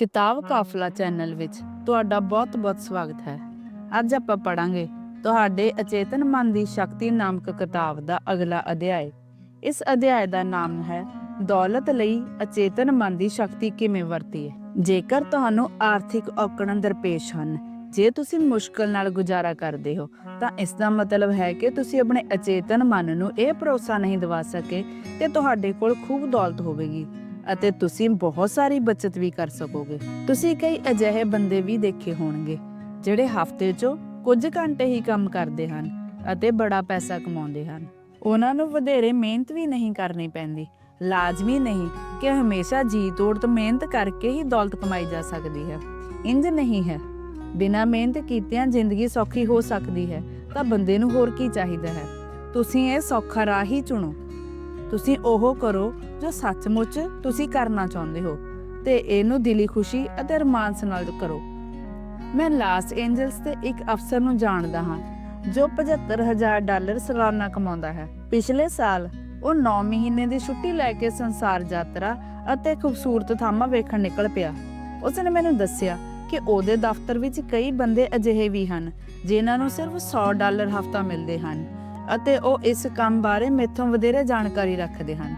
ਕਿਤਾਬ ਕਾਫਲਾ ਚੈਨਲ ਵਿੱਚ ਤੁਹਾਡਾ ਬਹੁਤ-ਬਹੁਤ ਸਵਾਗਤ ਹੈ। ਅੱਜ ਆਪਾਂ ਪੜਾਂਗੇ ਤੁਹਾਡੇ ਅਚੇਤਨ ਮਨ ਦੀ ਸ਼ਕਤੀ ਨਾਮਕ ਕਿਤਾਬ ਦਾ ਅਗਲਾ ਅਧਿਆਇ। ਇਸ ਅਧਿਆਇ ਦਾ ਨਾਮ ਹੈ ਦੌਲਤ ਲਈ ਅਚੇਤਨ ਮਨ ਦੀ ਸ਼ਕਤੀ ਕਿਵੇਂ ਵਰਤੀਏ ਜੇਕਰ ਤੁਹਾਨੂੰ ਆਰਥਿਕ ਔਕੜਾਂ ਦਰਪੇਸ਼ ਹਨ ਜੇ ਤੁਸੀਂ ਮੁਸ਼ਕਲ ਨਾਲ ਗੁਜ਼ਾਰਾ ਕਰਦੇ ਹੋ ਤਾਂ ਇਸ ਦਾ ਮਤਲਬ ਹੈ ਕਿ ਤੁਸੀਂ ਆਪਣੇ ਅਚੇਤਨ ਮਨ ਨੂੰ ਇਹ ਭਰੋਸਾ ਨਹੀਂ ਦਿਵਾ ਸਕੇ ਕਿ ਤੁਹਾਡੇ ਕੋਲ ਖੂਬ ਦੌਲਤ ਹੋਵੇਗੀ। ਅਤੇ ਤੁਸੀਂ ਬਹੁਤ ਸਾਰੀ ਬਚਤ ਵੀ ਕਰ ਸਕੋਗੇ। ਤੁਸੀਂ ਕਈ ਅਜਿਹੇ ਬੰਦੇ ਵੀ ਦੇਖੇ ਹੋਣਗੇ, ਜਿਹੜੇ ਹਫ਼ਤੇ 'ਚੋਂ ਕੁਝ ਘੰਟੇ ਹੀ ਕੰਮ ਕਰਦੇ ਹਨ ਅਤੇ ਬੜਾ ਪੈਸਾ ਕਮਾਉਂਦੇ ਹਨ। ਉਹਨਾਂ ਨੂੰ ਵਧੇਰੇ ਮਿਹਨਤ ਵੀ ਨਹੀਂ ਕਰਨੀ ਪੈਂਦੀ, ਲਾਜ਼ਮੀ ਨਹੀਂ ਕਿ ਹਮੇਸ਼ਾ ਜੀ ਤੋੜ ਤੋਂ ਮਿਹਨਤ ਕਰਕੇ ਹੀ ਦੌਲਤ ਕਮਾਈ ਜਾ ਸਕਦੀ ਹੈ। ਇੰਜ ਨਹੀਂ ਹੈ। ਬਿਨਾਂ ਮਿਹਨਤ ਕੀਤਿਆਂ ਜ਼ਿੰਦਗੀ ਸੌਖੀ ਹੋ ਸਕਦੀ ਹੈ, ਤਾਂ ਬੰਦੇ ਨੂੰ ਹੋਰ ਕੀ ਚਾਹੀਦਾ ਹੈ? ਤੁਸੀਂ ਇਹ ਸੌਖਾ ਰਾਹ ਹੀ ਚੁਣੋ। ਤੁਸੀਂ ਉਹ ਕਰੋ ਜੋ ਸੱਚਮੁੱਚ ਤੁਸੀਂ ਕਰਨਾ ਚਾਹੁੰਦੇ ਹੋ ਤੇ ਇਹਨੂੰ ਦਿਲੀ ਖੁਸ਼ੀ ਅਤੇ ਰੋਮਾਂਸ ਨਾਲ ਕਰੋ। ਮੈਂ ਲਾਸ ਐਂਜਲਸ ਤੇ ਇੱਕ ਅਫਸਰ ਨੂੰ ਜਾਣਦਾ ਹਾਂ, ਜੋ 75000 ਡਾਲਰ ਸਾਲਾਨਾ ਕਮਾਉਂਦਾ ਹੈ। ਪਿਛਲੇ ਸਾਲ ਉਹ 9 ਮਹੀਨੇ ਦੀ ਛੁੱਟੀ ਲੈ ਕੇ ਸੰਸਾਰ ਯਾਤਰਾ ਅਤੇ ਖੂਬਸੂਰਤ ਥਾਵਾਂ ਵੇਖਣ ਨਿਕਲ ਪਿਆ। ਉਸ ਨੇ ਮੈਨੂੰ ਦੱਸਿਆ ਕਿ ਉਹਦੇ ਦਫ਼ਤਰ ਵਿੱਚ ਕਈ ਬੰਦੇ ਅਜਿਹੇ ਵੀ ਹਨ, ਜਿਨ੍ਹਾਂ ਨੂੰ ਸਿਰਫ 100 ਡਾਲਰ ਹਫ਼ਤਾ ਮਿਲਦੇ ਹਨ। ਅਤੇ ਉਹ ਇਸ ਕੰਮ ਬਾਰੇ ਮੇਥੋਂ ਵਧੇਰੇ ਜਾਣਕਾਰੀ ਰੱਖਦੇ ਹਨ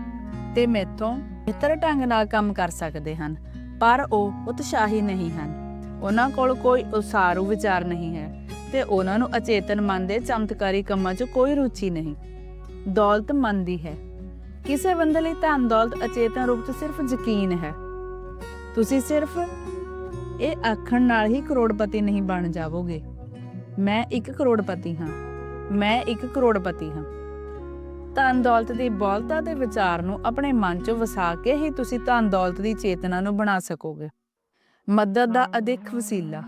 ਤੇ ਮੇਥੋਂ ਬਿਹਤਰ ਢੰਗ ਨਾਲ ਕੰਮ ਕਰ ਸਕਦੇ ਹਨ, ਪਰ ਉਹ ਉਤਸ਼ਾਹੀ ਨਹੀਂ ਹਨ। ਉਹਨਾਂ ਕੋਲ ਕੋਈ ਉਸਾਰੂ ਵਿਚਾਰ ਨਹੀਂ ਹੈ ਤੇ ਉਹਨਾਂ ਨੂੰ ਅਚੇਤਨ ਮਨ ਦੇ ਚਮਤਕਾਰੀ ਕੰਮਾਂ 'ਚ ਕੋਈ ਰੁਚੀ ਨਹੀਂ। ਦੌਲਤ ਮਨ ਦੀ ਹੈ। ਕਿਸੇ ਬੰਦੇ ਲਈ ਧਨ ਦੌਲਤ ਅਚੇਤਨ ਰੂਪ 'ਚ ਸਿਰਫ ਯਕੀਨ ਹੈ। ਤੁਸੀਂ ਸਿਰਫ ਇਹ ਆਖਣ ਨਾਲ ਹੀ ਕਰੋੜਪਤੀ ਨਹੀਂ ਬਣ ਜਾਵੋਗੇ। ਮੈਂ ਇੱਕ ਕਰੋੜਪਤੀ ਹਾਂ। ਮੈਂ ਇੱਕ ਕਰੋੜਪਤੀ ਹਾਂ। ਧਨ ਦੌਲਤ ਦੀ ਬੌਲਤਾ ਦੇ ਵਿਚਾਰ ਨੂੰ ਆਪਣੇ ਮਨ 'ਚ ਵਸਾ ਕੇ ਹੀ ਤੁਸੀਂ ਧਨ ਦੌਲਤ ਦੀ ਚੇਤਨਾ ਨੂੰ ਬਣਾ ਸਕੋਗੇ। ਮਦਦ ਦਾ ਅਦਿੱਖ ਵਸੀਲਾ।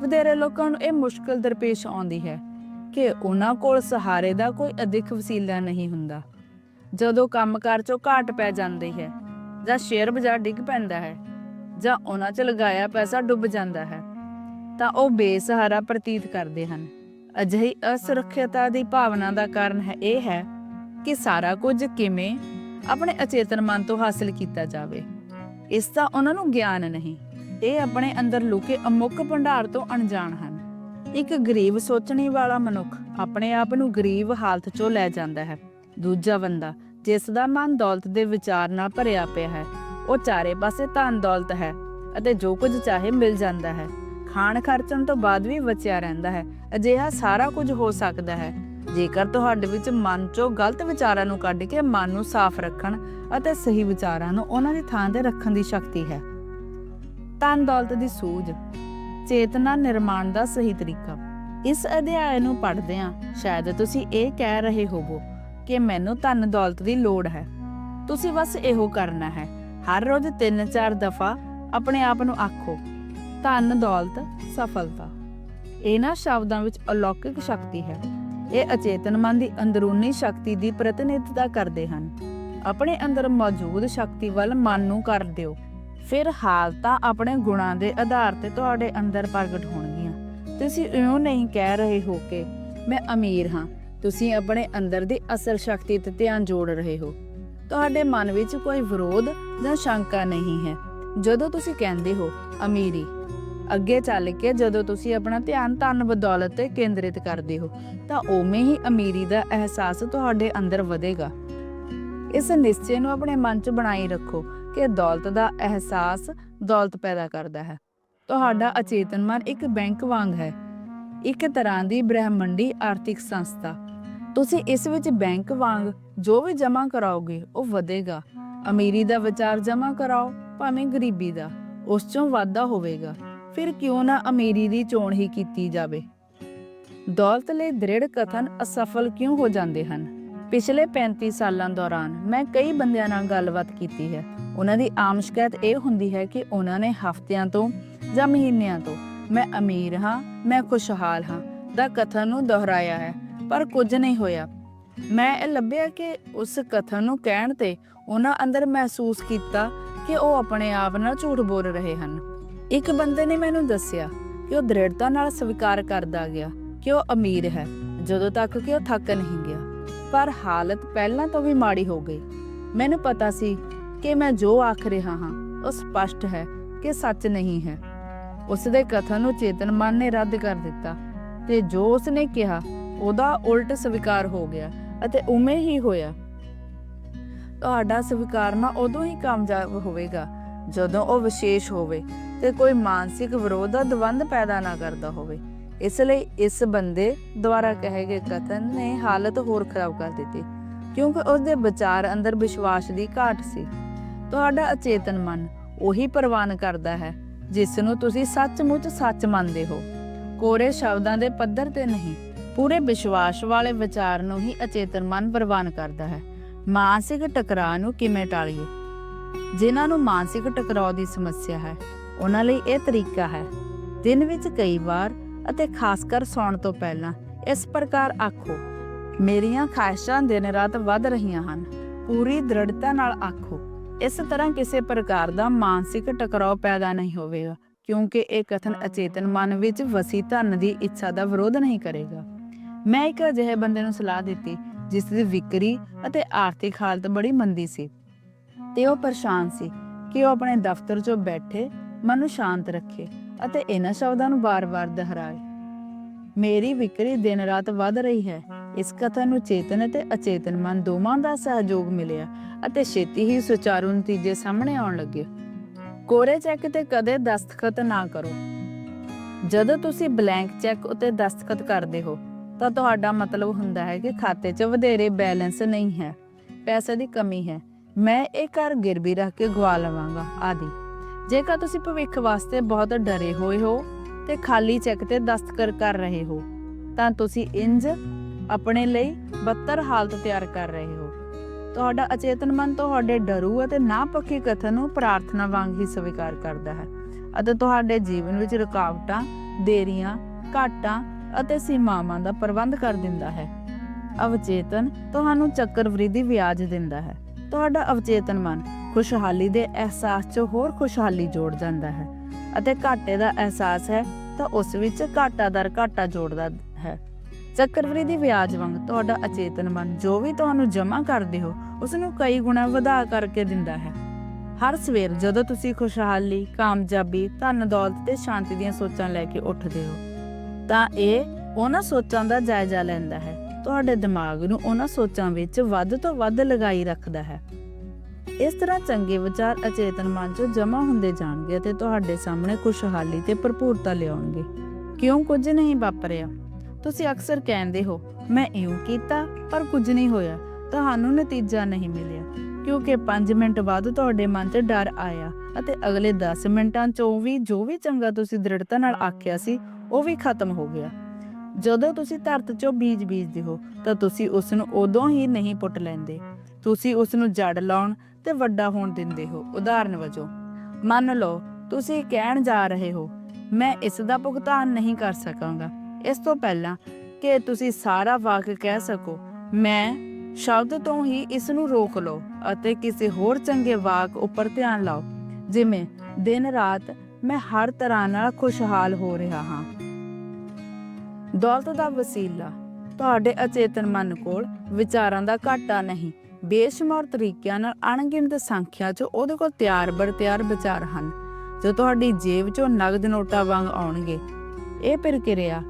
ਵਧੇਰੇ ਲੋਕਾਂ ਨੂੰ ਇਹ ਮੁਸ਼ਕਲ ਦਰਪੇਸ਼ ਆਉਂਦੀ ਹੈ ਕਿ ਉਹਨਾਂ ਕੋਲ ਸਹਾਰੇ ਦਾ ਕੋਈ ਅਦਿੱਖ ਵਸੀਲਾ ਨਹੀਂ ਹੁੰਦਾ। ਜਦੋਂ ਕੰਮਕਾਰ 'ਚੋਂ ਘਾਟ ਪੈ ਜਾਂਦੀ ਹੈ ਜਾਂ ਸ਼ੇਅਰ ਬਾਜ਼ਾਰ ਡਿੱਗ ਪੈਂਦਾ ਹੈ ਜਾਂ ਉਹਨਾਂ 'ਚ ਲਗਾਇਆ ਪੈਸਾ ਡੁੱਬ ਜਾਂਦਾ ਹੈ ਤਾਂ ਉਹ ਬੇਸਹਾਰਾ ਪ੍ਰਤੀਤ ਕਰਦੇ ਹਨ। ਅਜਿਹੀ ਅਸੁਰੱਖਿਅਤਾ ਦੀ ਭਾਵਨਾ ਦਾ ਕਾਰਨ ਹੈ, ਇਹ ਹੈ ਕਿ ਸਾਰਾ ਕੁਝ ਕਿਵੇਂ ਆਪਣੇ ਅਚੇਤਨ ਮਨ ਤੋਂ ਹਾਸਲ ਕੀਤਾ ਜਾਵੇ। ਇਸ ਦਾ ਉਹਨਾਂ ਨੂੰ ਗਿਆਨ ਨਹੀਂ, ਇਹ ਆਪਣੇ ਅੰਦਰ ਲੁਕੇ ਅਮੁੱਕ ਭੰਡਾਰ ਤੋਂ ਅਣਜਾਣ ਹਨ। ਇੱਕ ਗਰੀਬ ਸੋਚਣੀ ਵਾਲਾ ਮਨੁੱਖ ਆਪਣੇ ਆਪ ਨੂੰ ਗਰੀਬ ਹਾਲਤ 'ਚੋਂ ਲੈ ਜਾਂਦਾ ਹੈ। ਦੂਜਾ ਬੰਦਾ ਜਿਸ ਦਾ ਮਨ ਦੌਲਤ ਦੇ ਵਿਚਾਰ ਨਾਲ ਭਰਿਆ ਪਿਆ ਹੈ, ਉਹ ਚਾਰੇ ਪਾਸੇ ਧਨ ਦੌਲਤ ਹੈ ਅਤੇ ਜੋ ਕੁਝ ਚਾਹੇ ਮਿਲ ਜਾਂਦਾ ਹੈ। ਖਾਣ ਖਰਚਣ ਤੋਂ ਬਾਅਦ ਵੀ ਬਚਿਆ ਰਹਿੰਦਾ ਹੈ। ਅਜਿਹਾ ਸਾਰਾ ਕੁਝ ਹੋ ਸਕਦਾ ਹੈ। ਜੇਕਰ ਤੁਹਾਡੇ ਵਿੱਚ ਮਨ 'ਚੋਂ ਗਲਤ ਵਿਚਾਰਾਂ ਨੂੰ ਕੱਢ ਕੇ ਮਨ ਨੂੰ ਸਾਫ਼ ਰੱਖਣ ਅਤੇ ਸਹੀ ਵਿਚਾਰਾਂ ਨੂੰ ਉਹਨਾਂ ਦੀ ਥਾਂ ਤੇ ਰੱਖਣ ਦੀ ਸ਼ਕਤੀ ਹੈ। ਧਨ ਦੌਲਤ ਦੀ ਸੂਝ, ਚੇਤਨਾ ਨਿਰਮਾਣ ਦਾ ਸਹੀ ਤਰੀਕਾ। ਇਸ ਅਧਿਆਇ ਨੂੰ ਪੜ੍ਹਦਿਆਂ ਸ਼ਾਇਦ ਤੁਸੀਂ ਇਹ ਕਹਿ ਰਹੇ ਹੋਵੋ ਕਿ ਮੈਨੂੰ ਧਨ ਦੌਲਤ ਦੀ ਲੋੜ ਹੈ। ਤੁਸੀਂ ਬਸ ਇਹੋ ਕਰਨਾ ਹੈ। ਹਰ ਰੋਜ਼ 3-4 ਦਫਾ ਆਪਣੇ ਆਪ ਨੂੰ ਆਖੋ। ਧਨ, ਦੌਲਤ, ਸਫਲਤਾ। ਇਹਨਾਂ ਸ਼ਬਦਾਂ ਵਿੱਚ ਅਲੌਕਿਕ ਸ਼ਕਤੀ ਹੈ। ਇਹ ਅਚੇਤਨ ਮਨ ਦੀ ਅੰਦਰੂਨੀ ਸ਼ਕਤੀ ਦੀ ਪ੍ਰਤੀਨਿਧਤਾ ਕਰਦੇ ਹਨ। ਆਪਣੇ ਅੰਦਰ ਮੌਜੂਦ ਸ਼ਕਤੀ ਵੱਲ ਮਨ ਨੂੰ ਕਰ ਦਿਓ। ਫਿਰ ਹਾਲਤਾਂ ਆਪਣੇ ਗੁਣਾਂ ਦੇ ਆਧਾਰ ਤੇ ਤੁਹਾਡੇ ਅੰਦਰ ਪ੍ਰਗਟ ਹੋਣਗੀਆਂ। ਤੁਸੀਂ ਇਉਂ ਨਹੀਂ ਕਹਿ ਰਹੇ ਹੋ ਕਿ ਮੈਂ ਅਮੀਰ ਹਾਂ। ਤੁਸੀਂ ਆਪਣੇ ਅੰਦਰ ਦੀ ਅਸਲ ਸ਼ਕਤੀ ਤੇ ਧਿਆਨ ਜੋੜ ਰਹੇ ਹੋ। ਤੁਹਾਡੇ ਮਨ ਵਿੱਚ ਕੋਈ ਵਿਰੋਧ ਜਾਂ ਸ਼ੰਕਾ ਨਹੀਂ ਹੈ। ਜਦੋਂ ਤੁਸੀਂ ਕਹਿੰਦੇ ਹੋ, ਅਮੀਰੀ ਅੱਗੇ ਚੱਲ ਕੇ ਜਦੋਂ ਤੁਸੀਂ ਆਪਣਾ ਧਿਆਨ ਧਨ ਬਦੌਲਤ ਤੇ ਕੇਂਦਰਿਤ ਕਰਦੇ ਹੋ, ਤਾਂ ਉਵੇਂ ਹੀ ਅਮੀਰੀ ਦਾ ਅਹਿਸਾਸ ਤੁਹਾਡੇ ਅੰਦਰ ਵਧੇਗਾ। ਇਸ ਨਿਸ਼ਚੇ ਨੂੰ ਆਪਣੇ ਮਨ 'ਚ ਬਣਾਈ ਰੱਖੋ ਕਿ ਦੌਲਤ ਦਾ ਅਹਿਸਾਸ ਦੌਲਤ ਪੈਦਾ ਕਰਦਾ ਹੈ। ਤੁਹਾਡਾ ਅਚੇਤਨ ਮਨ ਇੱਕ ਬੈਂਕ ਵਾਂਗ ਹੈ। ਇੱਕ ਤਰ੍ਹਾਂ ਦੀ ਬ੍ਰਹਿਮੰਡੀ ਆਰਥਿਕ ਸੰਸਥਾ। ਤੁਸੀਂ ਇਸ ਵਿੱਚ ਬੈਂਕ ਵਾਂਗ ਜੋ ਵੀ ਜਮ੍ਹਾਂ ਕਰਾਓਗੇ, ਉਹ ਵਧੇਗਾ। ਅਮੀਰੀ ਦਾ ਵਿਚਾਰ ਜਮ੍ਹਾਂ ਕਰਾਓ, ਭਾਵੇਂ ਗਰੀਬੀ ਦਾ, ਉਸ ਚੋਂ ਵਾਧਾ ਹੋਵੇਗਾ। ਫਿਰ ਕਿਉਂ ਨਾ ਅਮੀਰੀ ਦੀ ਚੋਣ ਹੀ ਕੀਤੀ ਜਾਵੇ? ਦੌਲਤ ਲਈ ਦ੍ਰਿੜ ਕਥਨ ਅਸਫਲ ਕਿਉਂ ਹੋ ਜਾਂਦੇ ਹਨ? ਪਿਛਲੇ 35 ਸਾਲਾਂ ਦੌਰਾਨ ਮੈਂ ਕਈ ਬੰਦਿਆਂ ਨਾਲ ਗੱਲਬਾਤ ਕੀਤੀ ਹੈ। ਉਹਨਾਂ ਦੀ ਆਮ ਸ਼ਿਕਾਇਤ ਇਹ ਹੁੰਦੀ ਹੈ ਕਿ ਉਹਨਾਂ ਨੇ ਹਫ਼ਤਿਆਂ ਤੋਂ ਜਾਂ ਮਹੀਨਿਆਂ ਤੋਂ ਮੈਂ ਅਮੀਰ ਹਾਂ, ਮੈਂ ਖੁਸ਼ਹਾਲ ਹਾਂ ਦਾ ਕਥਨ ਨੂੰ ਦੁਹਰਾਇਆ ਹੈ, ਪਰ ਕੁਝ ਨਹੀਂ ਹੋਇਆ। ਮੈਂ ਇਹ ਲੱਭਿਆ ਕਿ ਉਸ ਕਥਨ ਨੂੰ ਕਹਿਣ ਤੇ ਉਹਨਾਂ ਅੰਦਰ ਮਹਿਸੂਸ ਕੀਤਾ ਕਿ ਉਹ ਆਪਣੇ ਆਪ ਨਾਲ ਝੂਠ ਬੋਲ ਰਹੇ ਹਨ। ਇੱਕ ਬੰਦੇ ਨੇ ਮੈਨੂੰ ਦੱਸਿਆ ਕਿ ਉਹ ਦ੍ਰਿੜਤਾ ਨਾਲ ਸਵੀਕਾਰ ਕਰਦਾ ਗਿਆ ਕਿ ਉਹ ਅਮੀਰ ਹੈ, ਜਦੋਂ ਤੱਕ ਕਿ ਉਹ ਥੱਕ ਨਹੀਂ ਗਿਆ। ਪਰ ਹਾਲਤ ਪਹਿਲਾਂ ਤੋਂ ਵੀ ਮਾੜੀ ਹੋ ਗਈ। ਮੈਨੂੰ ਪਤਾ ਸੀ ਕਿ ਮੈਂ ਜੋ ਆਖ ਰਿਹਾ ਹਾਂ, ਉਹ ਸਪਸ਼ਟ ਹੈ ਕਿ ਸੱਚ ਨਹੀਂ ਹੈ। ਉਸ ਦੇ ਕਥਨ ਨੂੰ ਚੇਤਨ ਮਨ ਨੇ ਰੱਦ ਕਰ ਦਿੱਤਾ ਤੇ ਜੋ ਉਸ ਨੇ ਕਿਹਾ, ਉਹਦਾ ਉਲਟ ਸਵੀਕਾਰ ਹੋ ਗਿਆ ਅਤੇ ਉਵੇਂ ਹੀ ਹੋਇਆ। ਤੁਹਾਡਾ ਸਵੀਕਾਰਨਾ ਉਦੋਂ ਹੀ ਕਾਮਯਾਬ ਹੋਵੇਗਾ, ਜਦੋਂ ਉਹ ਵਿਸ਼ੇਸ਼ ਹੋਵੇ ਤੇ ਕੋਈ ਮਾਨਸਿਕ ਵਿਰੋਧ ਦਾ ਦਵੰਦ ਪੈਦਾ ਨਾ ਕਰਦਾ ਹੋਵੇ। ਇਸ ਲਈ ਇਸ ਬੰਦੇ ਦੁਆਰਾ ਕਹੇ ਗਏ ਕਥਨ ਨੇ ਹਾਲਤ ਹੋਰ ਖਰਾਬ ਕਰ ਦਿੱਤੀ, ਕਿਉਂਕਿ ਉਸ ਦੇ ਵਿਚਾਰ ਅੰਦਰ ਵਿਸ਼ਵਾਸ ਦੀ ਘਾਟ ਸੀ। ਤੁਹਾਡਾ ਅਚੇਤਨ ਮਨ ਉਹੀ ਪ੍ਰਵਾਨ ਕਰਦਾ ਹੈ ਜਿਸ ਨੂੰ ਤੁਸੀਂ ਸੱਚਮੁੱਚ ਸੱਚ ਮੰਨਦੇ ਹੋ। ਕੋਰੇ ਸ਼ਬਦਾਂ ਦੇ ਪੱਧਰ ਤੇ ਨਹੀਂ, ਪੂਰੇ ਵਿਸ਼ਵਾਸ ਵਾਲੇ ਵਿਚਾਰ ਨੂੰ ਹੀ ਅਚੇਤਨ ਮਨ ਪ੍ਰਵਾਨ ਕਰਦਾ ਹੈ। ਮਾਨਸਿਕ ਟਕਰਾਅ ਨੂੰ ਕਿਵੇਂ ਟਾਲੀਏ? ਜਿਨ੍ਹਾਂ ਨੂੰ ਮਾਨਸਿਕ ਟਕਰਾਅ ਦੀ ਸਮੱਸਿਆ ਹੈ ਉਹਨਾਂ ਲਈ ਇਹ ਤਰੀਕਾ ਹੈ। ਦਿਨ ਵਿੱਚ ਕਈ ਵਾਰ ਅਤੇ ਖਾਸ ਕਰ ਸੌਣ ਤੋਂ ਪਹਿਲਾਂ ਇਸ ਪ੍ਰਕਾਰ ਆਖੋ, ਮੇਰੀਆਂ ਖਾਹਿਸ਼ਾਂ ਦਿਨ ਰਾਤ ਵੱਧ ਰਹੀਆਂ ਹਨ। ਪੂਰੀ ਦ੍ਰਿੜਤਾ ਨਾਲ ਆਖੋ, ਇਸ ਤਰ੍ਹਾਂ ਕਿਸੇ ਪ੍ਰਕਾਰ ਦਾ ਮਾਨਸਿਕ ਟਕਰਾਅ ਪੈਦਾ ਨਹੀਂ ਹੋਵੇਗਾ, ਕਿਉਂਕਿ ਇਹ ਕਥਨ ਅਚੇਤਨ ਮਨ ਵਿੱਚ ਵਸੀ ਧਨ ਦੀ ਇੱਛਾ ਦਾ ਵਿਰੋਧ ਨਹੀਂ ਕਰੇਗਾ। ਮੈਂ ਇੱਕ ਅਜਿਹੇ ਬੰਦੇ ਨੂੰ ਸਲਾਹ ਦਿੱਤੀ, ਜਿਸ ਦੀ ਵਿਕਰੀ ਅਤੇ ਆਰਥਿਕ ਹਾਲਤ ਬੜੀ ਮੰਦੀ ਸੀ। ਤੇ ਉਹ ਪਰੇਸ਼ਾਨ ਸੀ ਕਿ ਉਹ ਆਪਣੇ ਦਫ਼ਤਰ 'ਚੋਂ ਬੈਠੇ ਮਨ ਨੂੰ ਸ਼ਾਂਤ ਰੱਖੇ ਅਤੇ ਇਹਨਾਂ ਸ਼ਬਦਾਂ ਨੂੰ ਬਾਰ-ਬਾਰ ਦੁਹਰਾਏ। ਮੇਰੀ ਵਿਕਰੀ ਦਿਨ ਰਾਤ ਵੱਧ ਰਹੀ ਹੈ। ਇਸ ਕਥਾ ਨੂੰ ਚੇਤਨ ਅਤੇ ਅਚੇਤਨ ਮਨ ਦੋਵਾਂ ਦਾ ਸਹਿਯੋਗ ਮਿਲਿਆ ਅਤੇ ਛੇਤੀ ਹੀ ਸੁਚਾਰੂ ਨਤੀਜੇ ਸਾਹਮਣੇ ਆਉਣ ਲੱਗੇ। ਕੋਰੇ ਚੈੱਕ ਤੇ ਕਦੇ ਦਸਤਖਤ ਨਾ ਕਰੋ। ਜਦੋਂ ਤੁਸੀਂ ਬਲੈਂਕ ਚੈੱਕ ਉਤੇ ਦਸਤਖਤ ਕਰਦੇ ਹੋ, ਤਾਂ ਤੁਹਾਡਾ ਮਤਲਬ ਹੁੰਦਾ ਹੈ ਕਿ ਖਾਤੇ 'ਚ ਵਧੇਰੇ ਬੈਲੈਂਸ ਨਹੀਂ ਹੈ। ਪੈਸੇ ਦੀ ਕਮੀ ਹੈ। ਮੈਂ ਇਹ ਘਰ ਗਿਰਵੀ ਰੱਖ ਕੇ ਗਵਾ ਲਵਾਂਗਾ। ਆਦਿ। ਜੇਕਰ ਤੁਸੀਂ ਭਵਿੱਖ ਵਾਸਤੇ ਬਹੁਤ ਡਰੇ ਹੋਏ ਹੋ ਤੇ ਖਾਲੀ ਚੈੱਕ ਤੇ ਦਸਤਖਤ ਕਰ ਰਹੇ ਹੋ, ਤਾਂ ਤੁਸੀਂ ਇੰਜ ਆਪਣੇ ਲਈ ਬੱਤਰ ਹਾਲਤ ਤਿਆਰ ਕਰ ਰਹੇ ਹੋ। ਤੁਹਾਡਾ ਅਚੇਤਨ ਮਨ ਤੁਹਾਡੇ ਡਰੂ ਅਤੇ ਨਾ ਪੱਕੀ ਕਥਨ ਨੂੰ ਪ੍ਰਾਰਥਨਾ ਵਾਂਗ ਹੀ ਸਵੀਕਾਰ ਕਰਦਾ ਹੈ ਅਤੇ ਤੁਹਾਡੇ ਜੀਵਨ ਵਿੱਚ ਰੁਕਾਵਟਾਂ, ਦੇਰੀਆਂ, ਘਾਟਾਂ ਅਤੇ ਸੀਮਾਵਾਂ ਦਾ ਪ੍ਰਬੰਧ ਕਰ ਦਿੰਦਾ ਹੈ। ਅਵਚੇਤਨ ਤੁਹਾਨੂੰ ਚੱਕਰਵ੍ਰਿਧੀ ਵਿਆਜ ਦਿੰਦਾ ਹੈ। ਤੁਹਾਡਾ ਅਵਚੇਤਨ ਮਨ ਖੁਸ਼ਹਾਲੀ ਦੇ ਅਹਿਸਾਸ 'ਚ ਹੋਰ ਖੁਸ਼ਹਾਲੀ ਜੋੜ ਜਾਂਦਾ ਹੈ ਅਤੇ ਘਾਟੇ ਦਾ ਅਹਿਸਾਸ ਹੈ ਤਾਂ ਉਸ ਵਿੱਚ ਘਾਟਾ ਦਰ ਘਾਟਾ ਜੋੜਦਾ ਹੈ। ਚੱਕਰਵ੍ਰਿਧੀ ਵਿਆਜ ਵਾਂਗ ਤੁਹਾਡਾ ਅਚੇਤਨ ਮਨ ਜੋ ਵੀ ਤੁਹਾਨੂੰ ਜਮ੍ਹਾਂ ਕਰਦੇ ਹੋ ਉਸ ਨੂੰ ਕਈ ਗੁਣਾ ਵਧਾ ਕਰਕੇ ਦਿੰਦਾ ਹੈ। ਹਰ ਸਵੇਰ ਜਦੋਂ ਤੁਸੀਂ ਖੁਸ਼ਹਾਲੀ, ਕਾਮਯਾਬੀ ਧਨ ਦੌਲਤ ਤੇ ਸ਼ਾਂਤੀ ਦੀਆਂ ਸੋਚਾਂ ਲੈ ਕੇ ਉੱਠਦੇ ਹੋ, ਤਾਂ ਇਹ ਉਹਨਾਂ ਸੋਚਾਂ ਦਾ ਜਾਇਜ਼ਾ ਲੈਂਦਾ ਹੈ। ਤੁਹਾਡੇ ਦਿਮਾਗ ਨੂੰ ਉਹਨਾਂ ਸੋਚਾਂ ਵਿੱਚ ਵੱਧ ਤੋਂ ਵੱਧ ਲਗਾਈ ਰੱਖਦਾ ਹੈ। ਇਸ ਤਰ੍ਹਾਂ ਚੰਗੇ ਵਿਚਾਰ ਅਚੇਤਨ ਮਨ 'ਚ ਜਮ੍ਹਾਂ ਹੁੰਦੇ ਜਾਣਗੇ ਅਤੇ ਤੁਹਾਡੇ ਸਾਹਮਣੇ ਖੁਸ਼ਹਾਲੀ ਤੇ ਭਰਪੂਰਤਾ ਲਿਆਉਣਗੇ। ਕਿਉਂ ਕੁਝ ਨਹੀਂ ਵਾਪਰਿਆ? ਤੁਸੀਂ ਅਕਸਰ ਕਹਿੰਦੇ ਹੋ, ਮੈਂ ਇਉਂ ਕੀਤਾ, ਪਰ ਕੁਝ ਨਹੀਂ ਹੋਇਆ। ਤੁਹਾਨੂੰ ਨਤੀਜਾ ਨਹੀਂ ਮਿਲਿਆ। ਕਿਉਂਕਿ 5 ਮਿੰਟ ਬਾਅਦ ਤੁਹਾਡੇ ਮਨ 'ਚ ਡਰ ਆਇਆ ਅਤੇ ਅਗਲੇ 10 ਮਿੰਟਾਂ 'ਚੋਂ ਵੀ ਜੋ ਵੀ ਚੰਗਾ ਤੁਸੀਂ ਦ੍ਰਿੜਤਾ ਨਾਲ ਆਖਿਆ ਸੀ, ਉਹ ਵੀ ਖਤਮ ਹੋ ਗਿਆ। ਜਦੋਂ ਤੁਸੀਂ ਧਰਤ 'ਚੋਂ ਬੀਜ ਬੀਜਦੇ ਹੋ, ਤਾਂ ਤੁਸੀਂ ਉਸ ਨੂੰ ਉਦੋਂ ਹੀ ਨਹੀਂ ਪੁੱਟ ਲੈਂਦੇ। ਤੁਸੀਂ ਉਸ ਨੂੰ ਜੜ ਲਾਉਣ ਤੇ ਵੱਡਾ ਹੋਣ ਦਿੰਦੇ ਹੋ, ਉਦਾਹਰਨ ਵਜੋਂ। ਮੰਨ ਲਓ, ਤੁਸੀਂ ਕਹਿਣ ਜਾ ਰਹੇ ਹੋ, ਮੈਂ ਇਸ ਦਾ ਭੁਗਤਾਨ ਨਹੀਂ ਕਰ ਸਕਾਂਗਾ। ਇਸ ਤੋਂ ਪਹਿਲਾਂ ਕਿ ਤੁਸੀਂ ਸਾਰਾ ਵਾਕ ਕਹਿ ਸਕੋ, ਮੈਂ ਸ਼ਬਦ ਤੋਂ ਹੀ ਇਸ ਨੂੰ ਰੋਕ ਲਓ ਅਤੇ ਕਿਸੇ ਹੋਰ ਚੰਗੇ ਵਾਕ ਉੱਪਰ ਧਿਆਨ ਲਾਓ। ਜਿਵੇਂ, ਦਿਨ ਰਾਤ ਮੈਂ ਹਰ ਤਰ੍ਹਾਂ ਨਾਲ ਖੁਸ਼ਹਾਲ ਹੋ ਰਿਹਾ ਹਾਂ। ਦੌਲਤ ਦਾ ਵਸੀਲਾ। ਤੁਹਾਡੇ ਅਚੇਤਨ ਮਨ ਕੋਲ ਵਿਚਾਰਾਂ ਦਾ ਘਾਟਾ ਨਹੀਂ। ਬੇਸ਼ੁਮਾਰ ਤਰੀਕਿਆਂ ਨਾਲ ਅਣਗਿਣਤ ਸੰਖਿਆ 'ਚ ਉਹਦੇ ਕੋਲ ਤਿਆਰ ਬਰ ਤਿਆਰ ਵਿਚਾਰ ਹਨ। ਜੋ ਤੁਹਾਡੀ ਜੇਬ 'ਚੋਂ ਨਗਦ ਨੋਟਾਂ ਵਾਂਗ ਆਉਣਗੇ। ਇਹ ਪ੍ਰਕਿਰਿਆ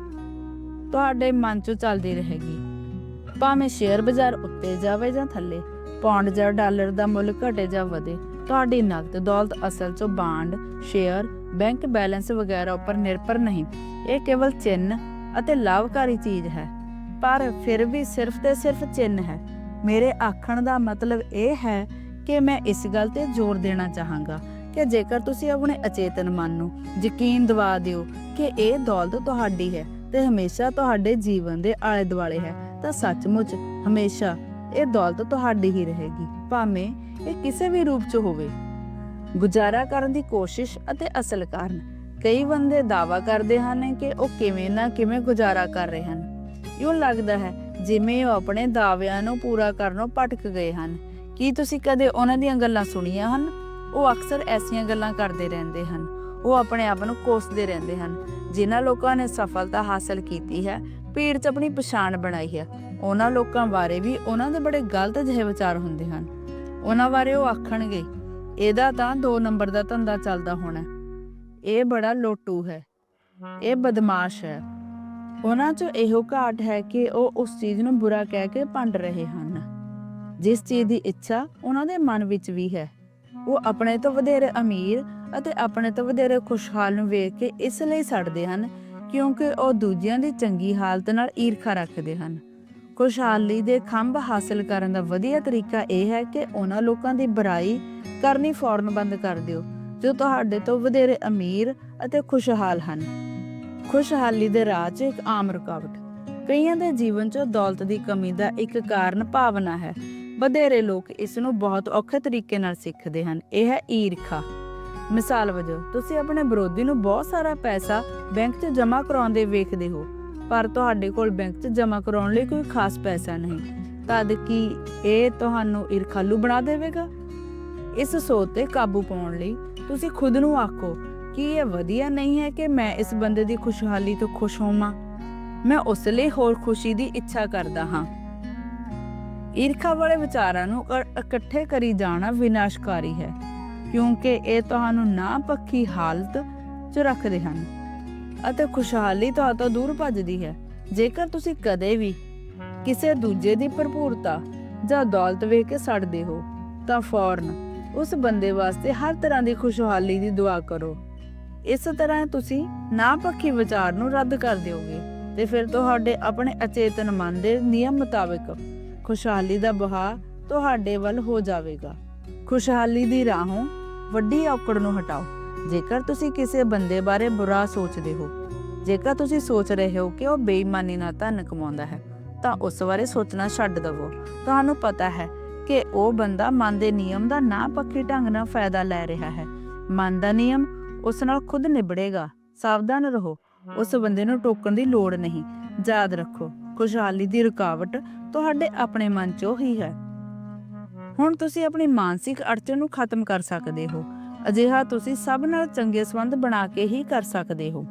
ਤੁਹਾਡੇ ਮਨ 'ਚ ਚੱਲਦੀ ਰਹੇਗੀ। ਭਾਵੇਂ ਸ਼ੇਅਰ ਬਾਜ਼ਾਰ ਉੱਤੇ ਜਾਵੇ ਜਾਂ ਥੱਲੇ, ਪੌਂਡ ਜਾਂ ਡਾਲਰ ਦਾ ਮੁੱਲ ਘਟੇ ਜਾਂ ਵਧੇ, ਤੁਹਾਡੀ ਨਗਦ ਦੌਲਤ ਅਸਲ 'ਚ ਬਾਂਡ, ਸ਼ੇਅਰ, ਬੈਂਕ ਬੈਲੈਂਸ ਵਗੈਰਾ ਉੱਪਰ ਨਿਰਭਰ ਨਹੀਂ। ਇਹ ਕੇਵਲ ਚਿੰਨ ਅਤੇ ਲਾਭਕਾਰੀ ਚੀਜ਼ ਹੈ। ਪਰ ਫਿਰ ਵੀ ਸਿਰਫ ਤੇ ਸਿਰਫ ਚਿੰਨ ਹੈ। ਮੇਰੇ ਆਖਣ ਦਾ ਮਤਲਬ ਇਹ ਹੈ ਕਿ ਮੈਂ ਇਸ ਗੱਲ ਤੇ ਜ਼ੋਰ ਦੇਣਾ ਚਾਹਾਂਗਾ ਕਿ ਜੇਕਰ ਤੁਸੀਂ ਆਪਣੇ ਅਚੇਤਨ ਮਨ ਨੂੰ ਯਕੀਨ ਦਿਵਾ ਦਿਓ ਕਿ ਇਹ ਦੌਲਤ ਤੁਹਾਡੀ ਹੈ ਤੇ ਹਮੇਸ਼ਾ ਤੁਹਾਡੇ ਜੀਵਨ ਦੇ ਆਲੇ ਦੁਆਲੇ ਹੈ, ਤਾਂ ਸੱਚਮੁੱਚ ਹਮੇਸ਼ਾ ਇਹ ਦੌਲਤ ਤੁਹਾਡੀ ਹੀ ਰਹੇਗੀ। ਭਾਵੇਂ ਇਹ ਕਿਸੇ ਵੀ ਰੂਪ 'ਚ ਹੋਵੇ। ਗੁਜ਼ਾਰਾ ਕਰਨ ਦੀ ਕੋਸ਼ਿਸ਼ ਅਤੇ ਅਸਲ ਕਾਰਨ ਕਈ ਬੰਦੇ ਦਾਵਾ ਕਰਦੇ ਹਨ ਕਿ ਉਹ ਕਿਵੇਂ ਨਾ ਕਿਵੇਂ ਗੁਜ਼ਾਰਾ ਕਰ ਰਹੇ ਹਨ। ਇਉਂ ਲੱਗਦਾ ਹੈ, ਜਿਵੇਂ ਉਹ ਆਪਣੇ ਦਾਅਵਿਆਂ ਨੂੰ ਪੂਰਾ ਕਰਨੋਂ ਭਟਕ ਗਏ ਹਨ। ਕੀ ਤੁਸੀਂ ਕਦੇ ਉਹਨਾਂ ਦੀਆਂ ਗੱਲਾਂ ਸੁਣੀਆਂ ਹਨ? ਉਹ ਅਕਸਰ ਐਸੀਆਂ ਗੱਲਾਂ ਕਰਦੇ ਰਹਿੰਦੇ ਹਨ। ਉਹ ਆਪਣੇ ਆਪ ਨੂੰ ਕੋਸਦੇ ਰਹਿੰਦੇ ਹਨ, ਜਿਨ੍ਹਾਂ ਲੋਕਾਂ ਨੇ ਸਫਲਤਾ ਹਾਸਲ ਕੀਤੀ ਹੈ, ਭੀੜ 'ਚ ਆਪਣੀ ਪਛਾਣ ਬਣਾਈ ਹੈ। ਉਹਨਾਂ ਲੋਕਾਂ ਬਾਰੇ ਵੀ ਉਹਨਾਂ ਦੇ ਬੜੇ ਗਲਤ ਜਿਹੇ ਵਿਚਾਰ ਹੁੰਦੇ ਹਨ। ਉਹਨਾਂ ਬਾਰੇ ਉਹ ਆਖਣਗੇ, ਇਹਦਾ ਤਾਂ 2 ਨੰਬਰ ਦਾ ਧੰਦਾ ਚੱਲਦਾ ਹੋਣਾ ਇਹ ਬੜਾ ਲੋਟੂ ਹੈ। ਇਹ ਬਦਮਾਸ਼ ਹੈ। ਉਹਨਾਂ 'ਚ ਇਹੋ ਘਾਟ ਹੈ ਕਿ ਉਹ ਉਸ ਚੀਜ਼ ਨੂੰ ਬੁਰਾ ਕਹਿ ਕੇ ਭੰਡ ਰਹੇ ਹਨ। ਜਿਸ ਚੀਜ਼ ਦੀ ਇੱਛਾ ਉਹਨਾਂ ਦੇ ਮਨ ਵਿੱਚ ਵੀ ਹੈ। ਉਹ ਆਪਣੇ ਤੋਂ ਵਧੇਰੇ ਅਮੀਰ ਅਤੇ ਆਪਣੇ ਤੋਂ ਵਧੇਰੇ ਖੁਸ਼ਹਾਲ ਨੂੰ ਵੇਖ ਕੇ ਇਸ ਲਈ ਸੜਦੇ ਹਨ, ਕਿਉਂਕਿ ਉਹ ਦੂਜਿਆਂ ਦੀ ਚੰਗੀ ਹਾਲਤ ਨਾਲ ਈਰਖਾ ਰੱਖਦੇ ਹਨ। ਖੁਸ਼ਹਾਲੀ ਦੇ ਖੰਭ ਹਾਸਲ ਕਰਨ ਦਾ ਵਧੀਆ ਤਰੀਕਾ ਇਹ ਹੈ ਕਿ ਉਹਨਾਂ ਲੋਕਾਂ ਦੀ ਬੁਰਾਈ ਕਰਨੀ ਫੌਰਨ ਬੰਦ ਕਰ ਦਿਓ। ਜੋ ਤੁਹਾਡੇ ਤੋਂ ਵਧੇਰੇ ਅਮੀਰ ਅਤੇ ਖੁਸ਼ਹਾਲ ਹਨ। ਖੁਸ਼ਹਾਲੀ ਦੇ ਰਾਹ 'ਚ ਇੱਕ ਆਮ ਰੁਕਾਵਟ। ਕਈਆਂ ਦੇ ਜੀਵਨ 'ਚ ਦੌਲਤ ਦੀ ਕਮੀ ਦਾ ਇੱਕ ਕਾਰਨ ਭਾਵਨਾ ਹੈ। ਵਧੇਰੇ ਲੋਕ ਇਸ ਨੂੰ ਬਹੁਤ ਔਖੇ ਤਰੀਕੇ ਨਾਲ ਸਿੱਖਦੇ ਹਨ। ਇਹ ਹੈ ਈਰਖਾ। ਮਿਸਾਲ ਵਜੋਂ, ਤੁਸੀਂ ਆਪਣੇ ਵਿਰੋਧੀ ਨੂੰ ਬਹੁਤ ਸਾਰਾ ਪੈਸਾ ਬੈਂਕ 'ਚ ਜਮ੍ਹਾਂ ਕਰਾਉਂਦੇ ਵੇਖਦੇ ਹੋ, ਪਰ ਤੁਹਾਡੇ ਕੋਲ ਬੈਂਕ 'ਚ ਜਮ੍ਹਾਂ ਕਰਾਉਣ ਲਈ ਕੋਈ ਖਾਸ ਪੈਸਾ ਨਹੀਂ। ਤਦ ਕੀ ਇਹ ਤੁਹਾਨੂੰ ਈਰਖਾਲੂ ਬਣਾ ਦੇਵੇਗਾ? ਇਸ ਸੋਚ ਤੇ ਕਾਬੂ ਪਾਉਣ ਲਈ ਤੁਸੀਂ ਖੁਦ ਨੂੰ ਆਖੋ ਕਿ ਇਹ ਵਧੀਆ ਨਹੀਂ ਹੈ ਕਿ ਮੈਂ ਇਸ ਬੰਦੇ ਦੀ ਖੁਸ਼ਹਾਲੀ ਤੋਂ ਖੁਸ਼ ਹੋਵਾਂ। ਮੈਂ ਉਸ ਲਈ ਹੋਰ ਖੁਸ਼ੀ ਦੀ ਇੱਛਾ ਕਰਦਾ ਹਾਂ। ਈਰਖਾ ਵਾਲੇ ਵਿਚਾਰਾਂ ਨੂੰ ਇਕੱਠੇ ਕਰੀ ਜਾਣਾ ਵਿਨਾਸ਼ਕਾਰੀ ਹੈ, ਕਿਉਂਕਿ ਇਹ ਤੁਹਾਨੂੰ ਨਾ ਪੱਖੀ ਹਾਲਤ 'ਚ ਰੱਖਦੇ ਹਨ ਅਤੇ ਖੁਸ਼ਹਾਲੀ ਤੁਹਾਡੇ ਤੋਂ ਦੂਰ ਭੱਜਦੀ ਹੈ। ਜੇਕਰ ਤੁਸੀਂ ਕਦੇ ਵੀ ਕਿਸੇ ਦੂਜੇ ਦੀ ਭਰਪੂਰਤਾ ਜਾਂ ਦੌਲਤ ਵੇਖ ਕੇ ਸੜਦੇ ਹੋ, ਤਾਂ ਫੌਰਨ ਉਸ ਬੰਦੇ ਵਾਸਤੇ ਹਰ ਤਰ੍ਹਾਂ ਦੀ ਖੁਸ਼ਹਾਲੀ ਦੀ ਦੁਆ ਕਰੋ। ਇਸ ਤਰ੍ਹਾਂ ਤੁਸੀਂ ਨਾ ਪੱਖੀ ਵਿਚਾਰ ਨੂੰ ਰੱਦ ਕਰ ਦਿਓਗੇ ਤੇ ਫਿਰ ਤੁਹਾਡੇ ਆਪਣੇ ਅਚੇਤਨ ਮਨ ਦੇ ਨਿਯਮ ਮੁਤਾਬਕ ਖੁਸ਼ਹਾਲੀ ਦਾ ਬਹਾ ਤੁਹਾਡੇ ਵੱਲ ਹੋ ਜਾਵੇਗਾ। ਖੁਸ਼ਹਾਲੀ ਦੀ ਰਾਹੋਂ ਵੱਡੀ ਔਕੜ ਨੂੰ ਹਟਾਓ। ਜੇਕਰ ਤੁਸੀਂ ਕਿਸੇ ਬੰਦੇ ਬਾਰੇ ਬੁਰਾ ਸੋਚਦੇ ਹੋ, ਜੇਕਰ ਤੁਸੀਂ ਸੋਚ ਰਹੇ ਹੋ ਕਿ ਉਹ ਬੇਈਮਾਨੀ ਨਾਲ ਧਨ ਕਮਾਉਂਦਾ ਹੈ, ਤਾਂ ਉਸ ਬਾਰੇ ਸੋਚਣਾ ਛੱਡ ਦਿਵੋ। ਤੁਹਾਨੂੰ ਪਤਾ ਹੈ ਕਿ ਉਹ ਬੰਦਾ ਮਨ ਦੇ ਨਿਯਮ ਦਾ ਨਾ ਪੱਕੇ ਢੰਗ ਨਾਲ ਫਾਇਦਾ ਲੈ ਰਿਹਾ ਹੈ। ਮਨ ਦਾ ਨਿਯਮ ਉਸ ਨਾਲ ਖੁਦ ਨਿਬੜੇਗਾ। ਸਾਵਧਾਨ ਰਹੋ। ਉਸ ਬੰਦੇ ਨੂੰ ਟੋਕਣ ਦੀ ਲੋੜ ਨਹੀਂ। ਯਾਦ ਰੱਖੋ, ਖੁਸ਼ਹਾਲੀ ਦੀ ਰੁਕਾਵਟ ਤੁਹਾਡੇ ਆਪਣੇ ਮਨ 'ਚੋਂ ਹੀ ਹੈ। ਹੁਣ ਤੁਸੀਂ ਆਪਣੀ ਮਾਨਸਿਕ ਅੜਚਨ ਨੂੰ ਖਤਮ ਕਰ ਸਕਦੇ ਹੋ। ਅਜਿਹਾ ਤੁਸੀਂ ਸਭ ਨਾਲ ਚੰਗੇ ਸੰਬੰਧ ਬਣਾ ਕੇ ਹੀ ਕਰ ਸਕਦੇ ਹੋ।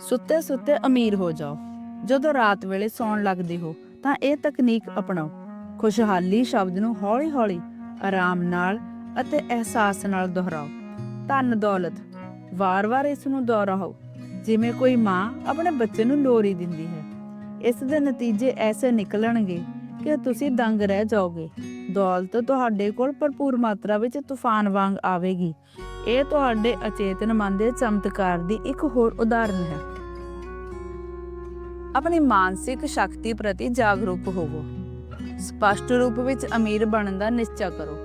ਸੁੱਤੇ ਸੁੱਤੇ ਅਮੀਰ ਹੋ ਜਾਓ। ਜਦੋਂ ਰਾਤ ਵੇਲੇ ਸੌਣ ਲੱਗਦੇ ਹੋ, ਤਾਂ ਇਹ ਤਕਨੀਕ ਅਪਣਾਓ। ਖੁਸ਼ਹਾਲੀ ਸ਼ਬਦ ਨੂੰ ਹੌਲੀ-ਹੌਲੀ, ਆਰਾਮ ਨਾਲ ਅਤੇ ਅਹਿਸਾਸ ਨਾਲ ਦੁਹਰਾਓ। ਧਨ ਦੌਲਤ, ਵਾਰ-ਵਾਰ ਇਸ ਨੂੰ ਦੁਹਰਾਓ, ਜਿਵੇਂ ਕੋਈ ਮਾਂ ਆਪਣੇ ਬੱਚੇ ਨੂੰ ਲੋਰੀ ਦਿੰਦੀ ਹੈ। ਇਸ ਦੇ ਨਤੀਜੇ ਐਸੇ ਨਿਕਲਣਗੇ ਕਿ ਤੁਸੀਂ ਦੰਗ ਰਹਿ ਜਾਓਗੇ। ਦੌਲਤ ਤੁਹਾਡੇ ਕੋਲ ਭਰਪੂਰ ਮਾਤਰਾ ਵਿੱਚ ਤੂਫਾਨ ਵਾਂਗ ਆਵੇਗੀ। ਇਹ ਤੁਹਾਡੇ ਅਚੇਤਨ ਮਨ ਦੇ ਚਮਤਕਾਰ ਦੀ ਇੱਕ ਹੋਰ ਉਦਾਹਰਨ ਹੈ। ਆਪਣੀ ਮਾਨਸਿਕ ਸ਼ਕਤੀ ਪ੍ਰਤੀ ਜਾਗਰੂਕ ਹੋਵੋ। ਸਪਸ਼ਟ ਰੂਪ ਵਿੱਚ ਅਮੀਰ ਬਣਨ ਦਾ ਨਿਸ਼ਚਾ ਕਰੋ।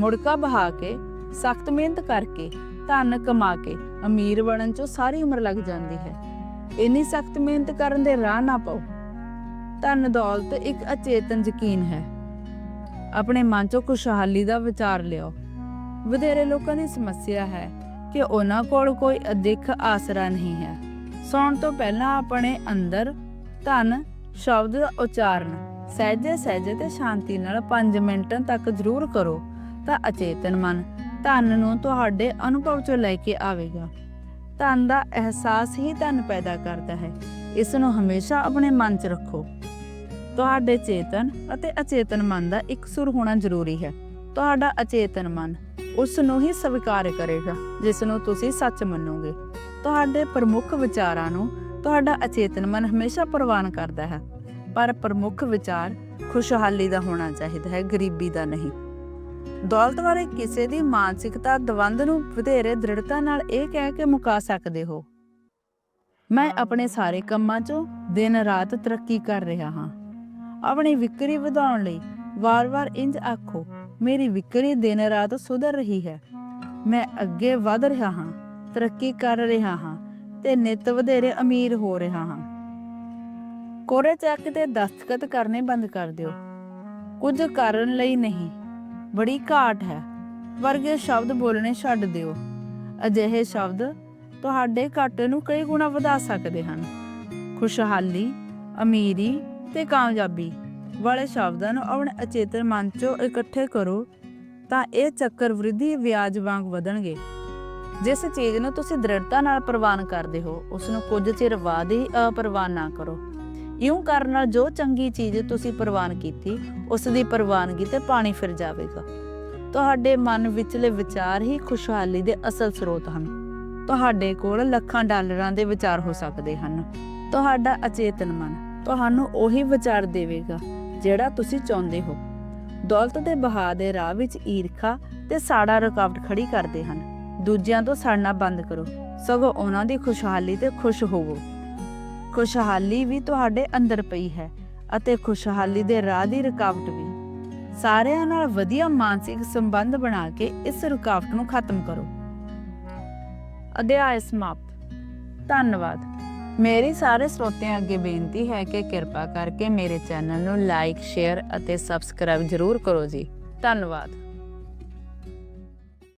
ਮੁੜਕਾ ਬਹਾ ਕੇ, ਸਖਤ ਮਿਹਨਤ ਕਰਕੇ, ਧਨ ਕਮਾ ਕੇ ਅਮੀਰ ਬਣਨ 'ਚ ਸਾਰੀ ਉਮਰ ਲੱਗ ਜਾਂਦੀ ਹੈ। ਇੰਨੀ ਸਖਤ ਮਿਹਨਤ ਕਰਨ ਦੇ ਰਾਹ ਨਾ ਪਾਓ। ਧਨ ਦੌਲਤ ਇੱਕ ਅਚੇਤਨ ਯਕੀਨ ਹੈ। ਆਪਣੇ ਮਨ 'ਚੋਂ ਖੁਸ਼ਹਾਲੀ ਦਾ ਵਿਚਾਰ ਲਿਓ ਵਧੇਰੇ ਲੋਕਾਂ ਦੀ ਸਮੱਸਿਆ ਹੈ ਕਿ ਉਹਨਾਂ ਕੋਲ ਕੋਈ ਅਦਿੱਖ ਆਸਰਾ ਨਹੀਂ ਹੈ। ਸੌਣ ਤੋਂ ਪਹਿਲਾਂ ਆਪਣੇ ਅੰਦਰ ਧਨ, ਸ਼ਬਦ ਦਾ ਉਚਾਰਨ ਸਹਿਜੇ ਸਹਿਜੇ ਤੇ ਸ਼ਾਂਤੀ ਨਾਲ 5 ਮਿੰਟਾਂ ਤੱਕ ਜ਼ਰੂਰ ਕਰੋ, ਤਾਂ ਅਚੇਤਨ ਮਨ ਧਨ ਨੂੰ ਤੁਹਾਡੇ ਅਨੁਭਵ 'ਚ ਲੈ ਕੇ ਆਵੇਗਾ। ਧਨ ਦਾ ਅਹਿਸਾਸ ਹੀ ਧਨ ਪੈਦਾ ਕਰਦਾ ਹੈ। ਇਸ ਨੂੰ ਹਮੇਸ਼ਾ ਆਪਣੇ ਮਨ 'ਚ ਰੱਖੋ। ਤੁਹਾਡੇ ਚੇਤਨ ਅਤੇ ਅਚੇਤਨ ਮਨ ਦਾ ਇੱਕ ਸੁਰ ਹੋਣਾ ਜ਼ਰੂਰੀ ਹੈ। ਤੁਹਾਡਾ ਅਚੇਤਨ ਮਨ ਉਸ ਨੂੰ ਹੀ ਸਵੀਕਾਰ ਕਰੇਗਾ, ਜਿਸ ਨੂੰ ਤੁਸੀਂ ਸੱਚ ਮੰਨੋਗੇ। ਤੁਹਾਡੇ ਪ੍ਰਮੁੱਖ ਵਿਚਾਰਾਂ ਨੂੰ ਤੁਹਾਡਾ ਅਚੇਤਨ ਮਨ ਹਮੇਸ਼ਾ ਪ੍ਰਵਾਨ ਕਰਦਾ ਹੈ। ਪਰ ਪ੍ਰਮੁੱਖ ਵਿਚਾਰ ਖੁਸ਼ਹਾਲੀ ਦਾ ਹੋਣਾ ਚਾਹੀਦਾ ਹੈ, ਗਰੀਬੀ ਦਾ ਨਹੀਂ। ਦੌਲਤ ਬਾਰੇ ਕਿਸੇ ਦੀ ਮਾਨਸਿਕਤਾ ਦਵੰਦ ਨੂੰ ਵਧੇਰੇ ਦ੍ਰਿੜਤਾ ਨਾਲ ਇਹ ਕਹਿ ਕੇ ਮੁਕਾ ਸਕਦੇ ਹੋ। ਮੈਂ ਆਪਣੇ ਸਾਰੇ ਕੰਮਾਂ 'ਚੋਂ ਦਿਨ ਰਾਤ ਤਰੱਕੀ ਕਰ ਰਿਹਾ ਹਾਂ। ਆਪਣੀ ਵਿਕਰੀ ਵਧਾਉਣ ਲਈ ਵਾਰ-ਵਾਰ ਇੰਜ ਆਖੋ, ਮੇਰੀ ਵਿਕਰੀ ਦਿਨ ਰਾਤ ਸੁਧਰ ਰਹੀ ਹੈ। ਮੈਂ ਅੱਗੇ ਵਧ ਰਿਹਾ ਹਾਂ, ਤਰੱਕੀ ਕਰ ਰਿਹਾ ਹਾਂ ਤੇ ਨਿਤ ਵਧੇਰੇ ਅਮੀਰ ਹੋ ਰਿਹਾ ਹਾਂ। ਕੋਰੇ ਚੱਕ ਤੇ ਦਸਤਖਤ ਕਰਨੇ ਬੰਦ ਕਰ ਦਿਓ। ਕੁਝ ਕਰਨ ਲਈ ਨਹੀਂ। ਬੜੀ ਘਾਟ ਹੈ। ਵਰਗੇ ਸ਼ਬਦ ਬੋਲਣੇ ਛੱਡ ਦਿਓ। ਅਜਿਹੇ ਸ਼ਬਦ ਤੁਹਾਡੇ ਘਾਟੇ ਨੂੰ ਕਈ ਗੁਣਾ ਵਧਾ ਸਕਦੇ ਹਨ। ਖੁਸ਼ਹਾਲੀ, ਅਮੀਰੀ ਤੇ ਕਾਮਯਾਬੀ ਵਾਲੇ ਸ਼ਬਦਾਂ ਨੂੰ ਆਪਣੇ ਅਚੇਤਨ ਮਨ 'ਚੋਂ ਇਕੱਠੇ ਕਰੋ ਤਾਂ ਇਹ ਚੱਕਰ ਵ੍ਰਿਧੀ ਵਿਆਜ ਵਾਂਗ ਵਧਣਗੇ। ਜਿਸ ਚੀਜ਼ ਨੂੰ ਤੁਸੀਂ ਦ੍ਰਿੜਤਾ ਨਾਲ ਪ੍ਰਵਾਨ ਕਰਦੇ ਹੋ ਉਸ ਨੂੰ ਕੁਝ ਚਿਰ ਬਾਅਦ ਹੀ ਅਪਰਵਾਨ ਨਾ ਕਰੋ। ਇਉਂ ਕਰਨ ਨਾਲ ਜੋ ਚੰਗੀ ਚੀਜ਼ ਤੁਸੀਂ ਪ੍ਰਵਾਨ ਕੀਤੀ ਉਸ ਦੀ ਪ੍ਰਵਾਨਗੀ ਤੇ ਪਾਣੀ ਫਿਰ ਜਾਵੇਗਾ। ਤੁਹਾਡੇ ਮਨ ਵਿਚਲੇ ਵਿਚਾਰ ਹੀ ਖੁਸ਼ਹਾਲੀ ਦੇ ਅਸਲ ਸਰੋਤ ਹਨ। ਤੁਹਾਡੇ ਕੋਲ ਲੱਖਾਂ ਡਾਲਰਾਂ ਦੇ ਵਿਚਾਰ ਹੋ ਸਕਦੇ ਹਨ। ਤੁਹਾਡਾ ਅਚੇਤਨ ਮਨ ਤੁਹਾਨੂੰ ਉਹੀ ਵਿਚਾਰ ਦੇਵੇਗਾ ਜਿਹੜਾ ਤੁਸੀਂ ਚਾਹੁੰਦੇ ਹੋ। ਦੌਲਤ ਦੇ ਬਹਾ ਦੇ ਰਾਹ ਵਿੱਚ ਈਰਖਾ ਤੇ ਸਾੜਾ ਰੁਕਾਵਟ ਖੜੀ ਕਰਦੇ ਹਨ। ਦੂਜਿਆਂ ਤੋਂ ਸੜਨਾ ਬੰਦ ਕਰੋ। ਸਗੋਂ ਉਹਨਾਂ ਦੀ ਖੁਸ਼ਹਾਲੀ ਤੇ ਖੁਸ਼ ਹੋਵੋ। ਖੁਸ਼ਹਾਲੀ ਵੀ ਤੁਹਾਡੇ ਅੰਦਰ ਪਈ ਹੈ ਅਤੇ ਖੁਸ਼ਹਾਲੀ ਦੇ ਰਾਹ ਦੀ ਰੁਕਾਵਟ ਵੀ। ਸਾਰਿਆਂ ਨਾਲ ਵਧੀਆ ਮਾਨਸਿਕ ਸੰਬੰਧ ਬਣਾ ਕੇ ਇਸ ਰੁਕਾਵਟ ਨੂੰ ਖਤਮ ਕਰੋ। ਅਧਿਆਇ ਸਮਾਪਤ। ਧੰਨਵਾਦ। ਮੇਰੀ ਸਾਰੇ ਸਰੋਤਿਆਂ ਅੱਗੇ ਬੇਨਤੀ ਹੈ ਕਿ ਕਿਰਪਾ ਕਰਕੇ ਮੇਰੇ ਚੈਨਲ ਨੂੰ ਲਾਈਕ, ਸ਼ੇਅਰ ਅਤੇ ਸਬਸਕ੍ਰਾਈਬ ਜ਼ਰੂਰ ਕਰੋ ਜੀ। ਧੰਨਵਾਦ।